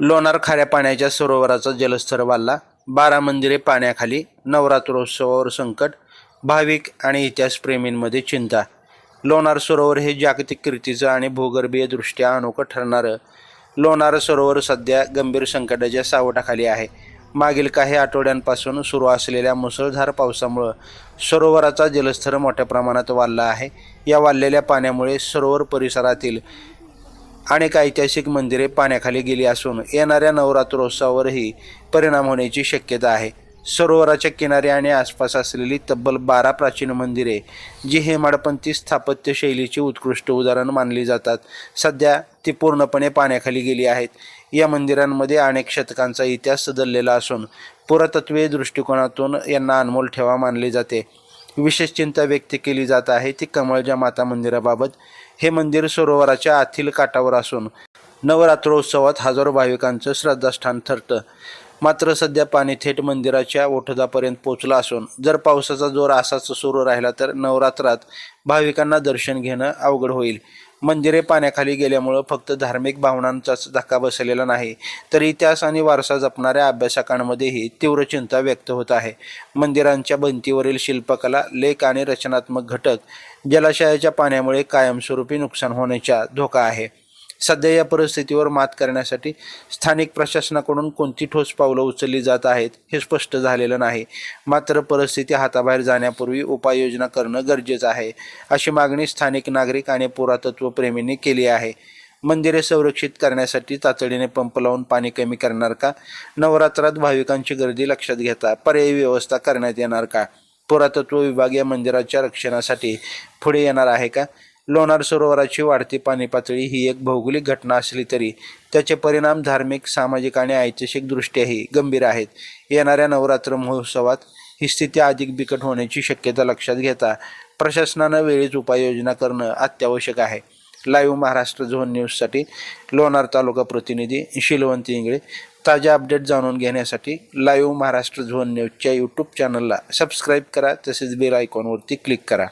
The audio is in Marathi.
लोणार खाऱ्या पाण्याच्या सरोवराचा जलस्तर वाढला. बारा मंदिरे पाण्याखाली नवरात्रोत्सवावर संकट भाविक आणि इतिहासप्रेमींमध्ये चिंता. लोणार सरोवर हे जागतिक कीर्तीचं आणि भूगर्भीय दृष्ट्या अनोखं ठरणारं लोणार सरोवर सध्या गंभीर संकटाच्या सावटाखाली आहे. मागील काही आठवड्यांपासून सुरू असलेल्या मुसळधार पावसामुळं सरोवराचा जलस्तर मोठ्या प्रमाणात वाढला आहे. या वाढलेल्या पाण्यामुळे सरोवर परिसरातील अनेक ऐतिहासिक मंदिरे पाण्याखाली गेली असून येणाऱ्या नवरात्रोत्सवावरही परिणाम होण्याची शक्यता आहे. सरोवराच्या किनारे आणि आसपास असलेली तब्बल बारा प्राचीन मंदिरे जी हेमाडपंथी स्थापत्य शैलीची उत्कृष्ट उदाहरण मानली जातात सध्या ती पूर्णपणे पाण्याखाली गेली आहेत. या मंदिरांमध्ये अनेक शतकांचा इतिहास दललेला असून पुरातत्वीय दृष्टिकोनातून यांना अनमोल ठेवा मानली जाते. विशेष चिंता व्यक्त केली जात आहे ती कमळजा माता मंदिराबाबत हे मंदिर सरोवराच्या आतील काठावर असून नवरात्रोत्सवात हजारो भाविकांचं श्रद्धास्थान ठरतं. मात्र सध्या पाणी थेट मंदिराच्या ओठदापर्यंत पोचलं असून जर पावसाचा जोर असाच सुरू राहिला तर नवरात्रात भाविकांना दर्शन घेणं अवघड होईल. मंदिरे पाण्याखाली गेल्यामुळं फक्त धार्मिक भावनांचाच धक्का बसलेला नाही तर इतिहास आणि वारसा जपणाऱ्या अभ्यासकांमध्येही तीव्र चिंता व्यक्त होत आहे. मंदिरांच्या भिंतीवरील शिल्पकला लेख आणि रचनात्मक घटक जलाशयाच्या पाण्यामुळे कायमस्वरूपी नुकसान होण्याचा धोका आहे. सध्या या परिस्थितीवर मात करण्यासाठी स्थानिक प्रशासनाकडून कोणती ठोस पावलं उचलली जात आहेत हे स्पष्ट झालेलं नाही. मात्र परिस्थिती हाताबाहेर जाण्यापूर्वी उपाययोजना करणं गरजेचं आहे अशी मागणी स्थानिक नागरिक आणि पुरातत्वप्रेमींनी केली आहे. मंदिरे संरक्षित करण्यासाठी तातडीने पंप लावून पाणी कमी करणार का? नवरात्रात भाविकांची गर्दी लक्षात घेता पर्यायी व्यवस्था करण्यात येणार का? पुरातत्व विभाग या मंदिराच्या रक्षणासाठी पुढे येणार आहे का? लोणार सरोवराची वाढती पाणी पातळी ही एक भौगोलिक घटना असली तरी त्याचे परिणाम धार्मिक सामाजिक आणि ऐतिहासिकदृष्ट्याही गंभीर आहेत. येणाऱ्या नवरात्र महोत्सवात ही स्थिती अधिक बिकट होण्याची शक्यता लक्षात घेता प्रशासनानं वेळीच उपाययोजना करणं अत्यावश्यक आहे. लाईव्ह महाराष्ट्र झोन न्यूजसाठी लोणार तालुका प्रतिनिधी शिलवंती इंगळे ताज्या अपडेट जाणून घेण्यासाठी लाईव्ह महाराष्ट्र झोन न्यूजच्या यूट्यूब चॅनलला सबस्क्राईब करा तसेच बेल आयकॉनवरती क्लिक करा.